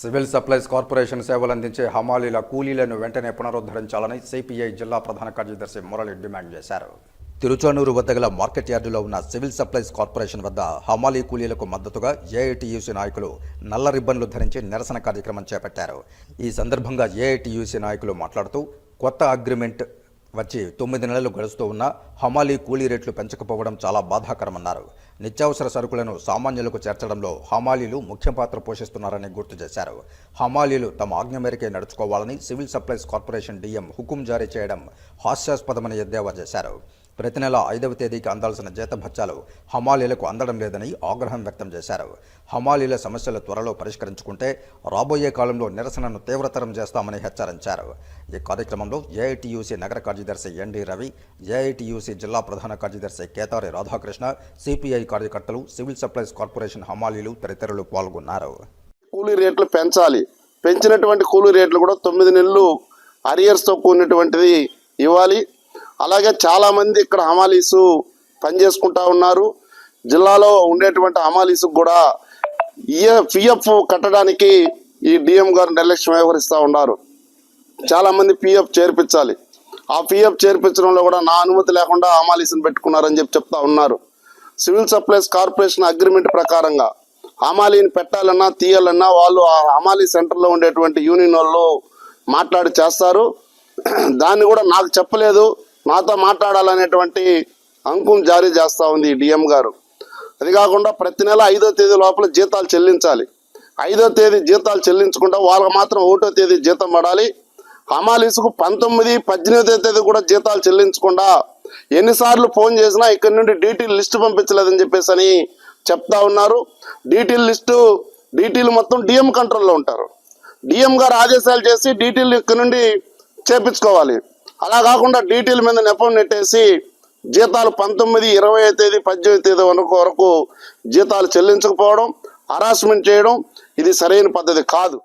Civil supplies corporation సేవలు అందించే హమాలీల కూలీలను వెంటనే పునరుద్ధరించాలని సిపిఐ జిల్లా ప్రధాన కార్యదర్శి మురళి డిమాండ్ చేశారు. తిరుచానూరు వద్ద గల మార్కెట్ యార్డులో ఉన్న సివిల్ సప్లైస్ కార్పొరేషన్ వద్ద హమాలీ కూలీలకు మద్దతుగా ఏఐటియూసీ నాయకులు నల్ల రిబ్బన్లు ధరించి నిరసన కార్యక్రమం చేపట్టారు. ఈ సందర్భంగా ఏఐటియూసీ నాయకులు మాట్లాడుతూ కొత్త అగ్రిమెంట్ వచ్చి తొమ్మిది నెలలు గడుస్తూ ఉన్నా హమాలీ కూలీ రేట్లు పెంచకపోవడం చాలా బాధాకరమన్నారు. నిత్యావసర సరుకులను సామాన్యులకు చేర్చడంలో హమాలీలు ముఖ్య పాత్ర పోషిస్తున్నారని గుర్తు చేశారు. హమాలీలు తమ ఆజ్ఞ మేరకే నడుచుకోవాలని సివిల్ సప్లైస్ కార్పొరేషన్ డిఎం హుకుం జారీ చేయడం హాస్యాస్పదమని ఎద్దేవా చేశారు. ప్రతి నెల ఐదవ తేదీకి అందాల్సిన జీతభత్యాలు హమాలీలకు అందడం లేదని ఆగ్రహం వ్యక్తం చేశారు. హమాలీల సమస్యలు త్వరలో పరిష్కరించుకుంటే రాబోయే కాలంలో నిరసనను తీవ్రతరం చేస్తామని హెచ్చరించారు. ఈ కార్యక్రమంలో ఏఐటియూసీ నగర కార్యదర్శి ఎన్డి రవి ఏఐటియూసీ జిల్లా ప్రధాన కార్యదర్శి కేతారి రాధాకృష్ణ సిపిఐ కార్యకర్తలు సివిల్ సప్లైస్ కార్పొరేషన్ హమాలీలు తదితరులు పాల్గొన్నారు. కూలీ రేట్లు పెంచాలి. పెంచినటువంటి కూలీ రేట్లు కూడా తొమ్మిది నెలలు అరియర్స్తో కూడినటువంటిది ఇవ్వాలి. అలాగే చాలామంది ఇక్కడ హమాలీసు పనిచేసుకుంటా ఉన్నారు. జిల్లాలో ఉండేటువంటి హమాలీసు కూడా పిఎఫ్ కట్టడానికి ఈ డిఎం గారు నిర్లక్ష్యం వ్యవహరిస్తూ ఉన్నారు. చాలామంది పిఎఫ్ చేర్పించాలి. ఆ పిఎఫ్ చేర్పించడంలో కూడా నా అనుమతి లేకుండా హమాలీసును పెట్టుకున్నారని చెప్పి చెప్తా ఉన్నారు. సివిల్ సప్లైస్ కార్పొరేషన్ అగ్రిమెంట్ ప్రకారంగా హమాలీని పెట్టాలన్నా తీయాలన్నా వాళ్ళు ఆ హమాలీ సెంటర్లో ఉండేటువంటి యూనియన్ వాళ్ళు మాట్లాడి చేస్తారు. దాన్ని కూడా నాకు చెప్పలేదు. మాతో మాట్లాడాలనేటువంటి అంకుం జారీ చేస్తూ ఉంది డిఎం గారు. అది కాకుండా ప్రతి నెల ఐదో తేదీ లోపల జీతాలు చెల్లించాలి. ఐదో తేదీ జీతాలు చెల్లించకుండా వాళ్ళకి మాత్రం ఒకటో తేదీ జీతం పడాలి. హమాలీసుకు పంతొమ్మిది పద్దెనిమిదో తేదీ కూడా జీతాలు చెల్లించకుండా ఎన్నిసార్లు ఫోన్ చేసినా ఇక్కడ నుండి డీటెయిల్ లిస్టు పంపించలేదని చెప్పేసి అని చెప్తా ఉన్నారు. డీటెయిల్ లిస్టు డీటెయిల్ మొత్తం డిఎం కంట్రోల్లో ఉంటారు. డిఎం గారు ఆదేశాలు చేసి డీటెయిల్ ఇక్కడ నుండి చేపించుకోవాలి. అలా కాకుండా డీటెయిల్ మీద నెపం నెట్టేసి జీతాలు పంతొమ్మిది ఇరవై తేదీ పద్దెనిమిది తేదీ వరకు వరకు జీతాలు చెల్లించకపోవడం హరాస్మెంట్ చేయడం ఇది సరైన పద్ధతి కాదు.